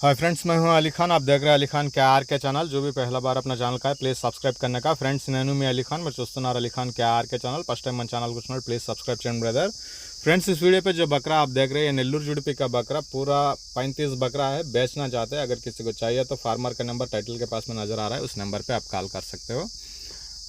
Hi friends मैं हूँ अली खान। आप देख रहे हैं अली खान के आर के चैनल जो भी पहला बार अपना चैनल का है प्लीज़ सब्सक्राइब करने का। फ्रेंड्स नैनू में अली खान, मैं चुस्तनार अली खान के R K channel first time मन चैनल को चैनल प्लीज़ सब्सक्राइब चैन ब्रदर फ्रेंड्स इस वीडियो पे जो बकरा आप देख रहे हैं नेल्लूर जुड़पी का बकरा, पूरा पैंतीस बकरा है, बेचना चाहते हैं। अगर किसी को चाहिए तो फार्मर का नंबर टाइटल के पास में नज़र आ रहा है, उस नंबर पर आप कॉल कर सकते हो।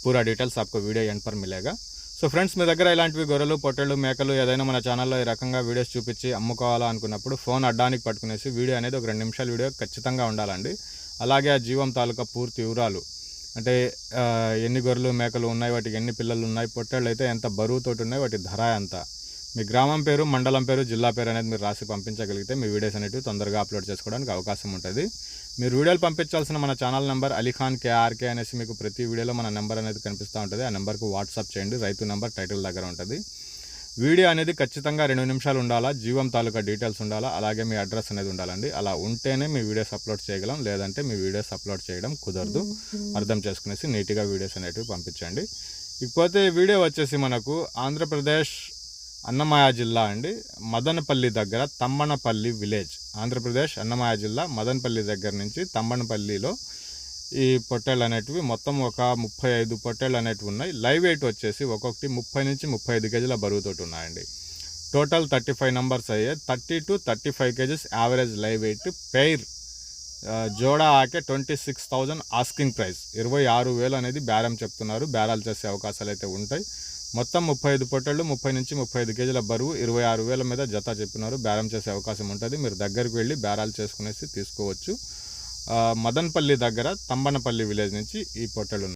पूरा डिटेल्स आपको वीडियो एंड पर मिलेगा। సో ఫ్రెండ్స్ మీ దగ్గర ఇలాంటివి గొర్రెలు పొట్టెలు మేకలు ఏదైనా మన ఛానల్లో ఈ రకంగా వీడియోస్ చూపించి అమ్ముకోవాలా అనుకున్నప్పుడు ఫోన్ అడ్డానికి పట్టుకునేసి వీడియో అనేది ఒక రెండు నిమిషాల వీడియో ఖచ్చితంగా ఉండాలండి. అలాగే ఆ జీవం తాలూకా పూర్తి వివరాలు. అంటే ఎన్ని గొర్రెలు మేకలు ఉన్నాయి వాటికి ఎన్ని పిల్లలు ఉన్నాయి పొట్టేళ్ళు అయితే ఎంత బరువుతోటి ఉన్నాయి వాటి ధర ఎంత? మీ గ్రామం పేరు మండలం పేరు జిల్లా పేరు అనేది మీరు రాసి పంపించగలిగితే మీ వీడియోస్ అనేవి తొందరగా అప్లోడ్ చేసుకోవడానికి అవకాశం ఉంటుంది. మీరు వీడియోలు పంపించాల్సిన మన ఛానల్ నెంబర్ అలీఖాన్ కేఆర్కే అనేసి మీకు ప్రతి వీడియోలో మన నెంబర్ అనేది కనిపిస్తూ ఉంటుంది. ఆ నెంబర్కు వాట్సాప్ చేయండి. రైతు నెంబర్ టైటిల్ దగ్గర ఉంటుంది. వీడియో అనేది ఖచ్చితంగా రెండు నిమిషాలు ఉండాలా? జీవం తాలూకా డీటెయిల్స్ ఉండాలా? అలాగే మీ అడ్రస్ అనేది ఉండాలండి. అలా ఉంటేనే మీ వీడియోస్ అప్లోడ్ చేయగలం. లేదంటే మీ వీడియోస్ అప్లోడ్ చేయడం కుదరదు. అర్థం చేసుకునేసి నీట్గా వీడియోస్ అనేటివి పంపించండి. ఇకపోతే వీడియో వచ్చేసి మనకు ఆంధ్రప్రదేశ్ అన్నమయ్య జిల్లా అండి. మదనపల్లి దగ్గర తమ్మనపల్లి విలేజ్. ఆంధ్రప్రదేశ్ అన్నమయ్య జిల్లా మదనపల్లి దగ్గర నుంచి తమ్మనపల్లిలో ఈ పొట్టేళ్ళు అనేటివి మొత్తం ఒక ముప్పై ఐదు పొట్టేళ్ళు అనేటివి ఉన్నాయి. లైవ్ వెయిట్ వచ్చేసి ఒక్కొక్కటి ముప్పై నుంచి ముప్పై ఐదు కేజీల బరువుతోటి ఉన్నాయండి. టోటల్ థర్టీ ఫైవ్ నెంబర్స్ అయ్యే thirty two thirty five kgs average live weight pair జోడా ఆకే twenty six thousand asking price. ఇరవై ఆరు వేలు అనేది బేరం చెప్తున్నారు. బేరాలు చేసే అవకాశాలు అయితే ఉంటాయి. మొత్తం ముప్పై ఐదు పొట్టళ్ళు ముప్పై నుంచి ముప్పై ఐదు కేజీల బరువు ఇరవై ఆరు వేల మీద జత చెప్పినారు. బేరం చేసే అవకాశం ఉంటుంది. మీరు దగ్గరికి వెళ్ళి బేరాలు చేసుకునేసి తీసుకోవచ్చు. మదన్పల్లి దగ్గర తంబనపల్లి విలేజ్ నుంచి ఈ పొట్టళ్ళు ఉన్నాయి